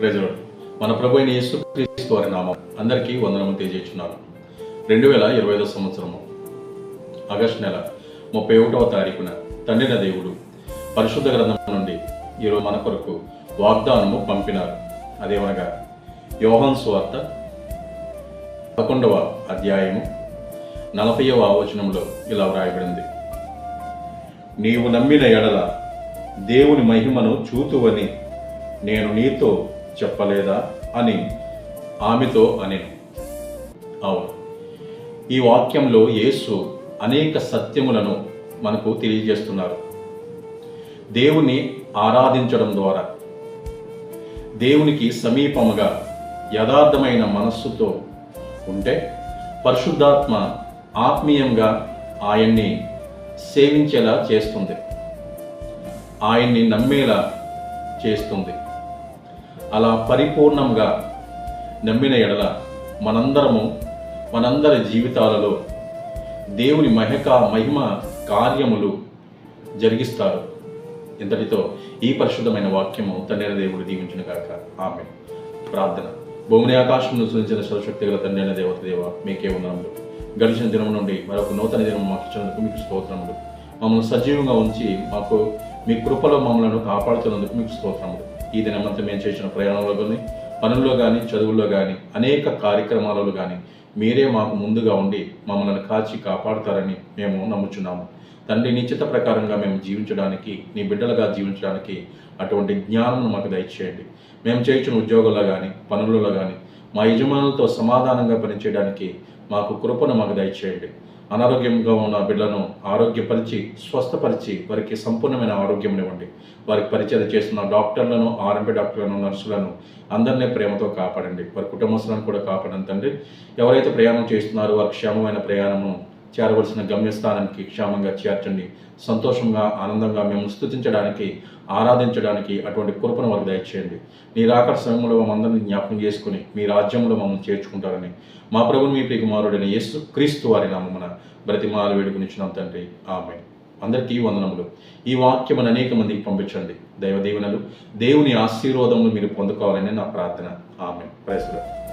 ప్రజలు మన ప్రభు అయిన యేసు క్రీస్తు వారి నామం. అందరికీ వందనము తెలియజేస్తున్నారు రెండు వేల ఇరవై ఐదో సంవత్సరము ఆగస్టు నెల ముప్పై ఒకటవ తారీఖున తండ్రిన దేవుడు పరిశుద్ధ గ్రంథం నుండి ఈరోజు మన కొరకు వాగ్దానము పంపినారు. అదేమనగా యోహన్ స్వార్త పదకొండవ అధ్యాయము నలభైవ ఆవచనంలో ఇలా వ్రాయబడింది. నీవు నమ్మిన ఎడల దేవుని మహిమను చూతువని నేను నీతో చెప్పలేదా అని? ఆమెతో అనెను అవును. ఈ వాక్యంలో యేసు అనేక సత్యములను మనకు తెలియజేస్తున్నారు. దేవుని ఆరాధించడం ద్వారా. దేవునికి సమీపముగా యథార్థమైన మనస్సుతో ఉంటే పరిశుద్ధాత్మ ఆత్మీయంగా ఆయన్ని సేవించేలా చేస్తుంది. ఆయన్ని నమ్మేలా చేస్తుంది. అలా పరిపూర్ణంగా నమ్మిన ఎడల మనందరము మనందరి జీవితాలలో దేవుని మహిక మహిమ కార్యములు జరిగిస్తారు. ఇంతటితో ఈ పరిశుద్ధమైన వాక్యము తండ్రి దేవుడు దీవించిన కాక ఆమె ప్రార్థన. భూమిని ఆకాశంలో సూచించిన సర్వశక్తి గల తండ్రి అయిన దేవత దేవ మీకే ఉన్నాము గడిచిన దినం నుండి మరొక నూతన దినం మాకు ఇచ్చినందుకు మీకు స్తోత్రములు. మమ్మల్ని సజీవంగా ఉంచి మాకు మీ కృపలో మమ్మలను కాపాడుతున్నందుకు మీకు స్తోత్రములు. ఈ దినమంతా మేము చేసిన ప్రయాణంలో కానీ పనుల్లో కానీ చదువుల్లో కానీ అనేక కార్యక్రమాలలో కానీ మీరే మాకు ముందుగా ఉండి మమ్మల్ని కాచి కాపాడుతారని మేము నమ్ముచున్నాము. తండ్రి నిశ్చిత ప్రకారంగా మేము జీవించడానికి నీ బిడ్డలుగా జీవించడానికి అటువంటి జ్ఞానం మాకు దయచేయండి. మేము చేయించిన ఉద్యోగంలో కానీ పనులలో కానీ మా యజమానులతో సమాధానంగా పనిచేయడానికి మాకు కృపను మాకు దయచేయండి. అనారోగ్యంగా ఉన్న బిడ్డలను ఆరోగ్యపరిచి స్వస్థపరిచి వారికి సంపూర్ణమైన ఆరోగ్యం ఇవ్వండి. వారికి పరిచయం చేస్తున్న డాక్టర్లను ఆర్ఎంపీ డాక్టర్లను నర్సులను అందరినీ ప్రేమతో కాపాడండి. వారి కుటుంబస్తులను కూడా కాపాడండి తండ్రి. ఎవరైతే ప్రయాణం చేస్తున్నారో వారి క్షేమమైన ప్రయాణము చేరవలసిన గమ్యస్థానానికి క్షేమంగా చేర్చండి. సంతోషంగా ఆనందంగా మేము స్తుతించడానికి ఆరాధించడానికి అటువంటి కృపను వారికి దయచేయండి. నీ రాకడ సమయంలో మమ్మల్ని జ్ఞాపకం చేసుకుని మీ రాజ్యంలో మమ్మల్ని చేర్చుకుంటారని మా ప్రభుని మీ ప్రియకుమారుడైన యేసు క్రీస్తు వారి నామమున బ్రతిమాల వేడుకునిచ్చినాం తండ్రి. ఆమె అందరికీ వందనములు. ఈ వాక్యమును అనేక మందికి పంపించండి. దైవ దీవెనలు దేవుని ఆశీర్వాదములు మీరు పొందుకోవాలని నా ప్రార్థన. ఆమె ప్రైసులు